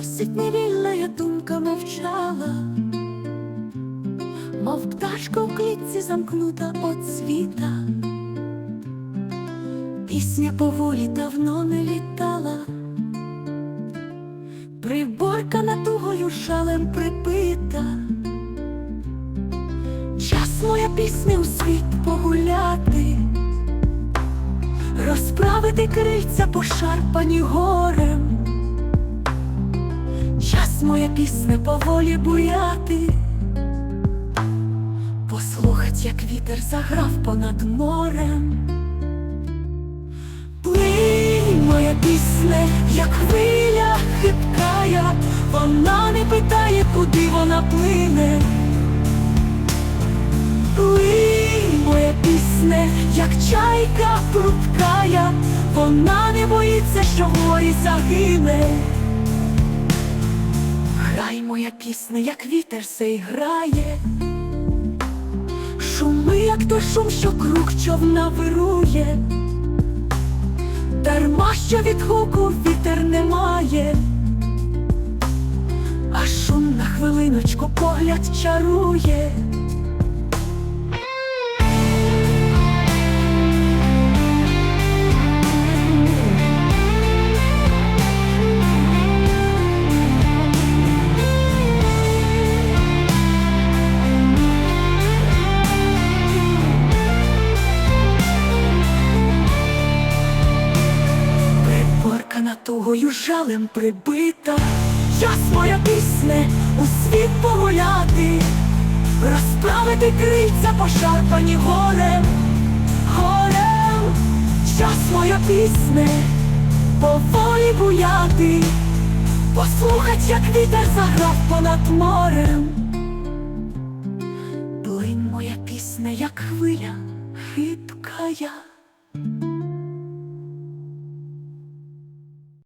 досить невільна, я думками вчала, мов пташка в клітці замкнута от світа. Пісня поволі давно не літала, приборкана тугою шалем припита. Час моя пісня у світ погуляти, розправити крильця пошарпані горем. Час моя пісня поволі буяти, послухать, як вітер заграв понад морем. Плинь, моя пісня, як хвиля хиткая, вона не питає, куди вона плине. Плинь, моя пісня, як чайка прудкая, вона не боїться, що в морі загине. Моя пісня, як вітер сей грає. Шуми, як той шум, що круг човна вирує. Дарма що від гуку вітер немає, а шум на хвилиночку погляд чарує. Тугою жалем прибита, час моя пісня у світ погуляти, розправити крильця пошарпані горем, горем, час моя пісня поволі буяти, послухать, як вітер заграв понад морем. Плинь моя пісня, як хвиля хиткая.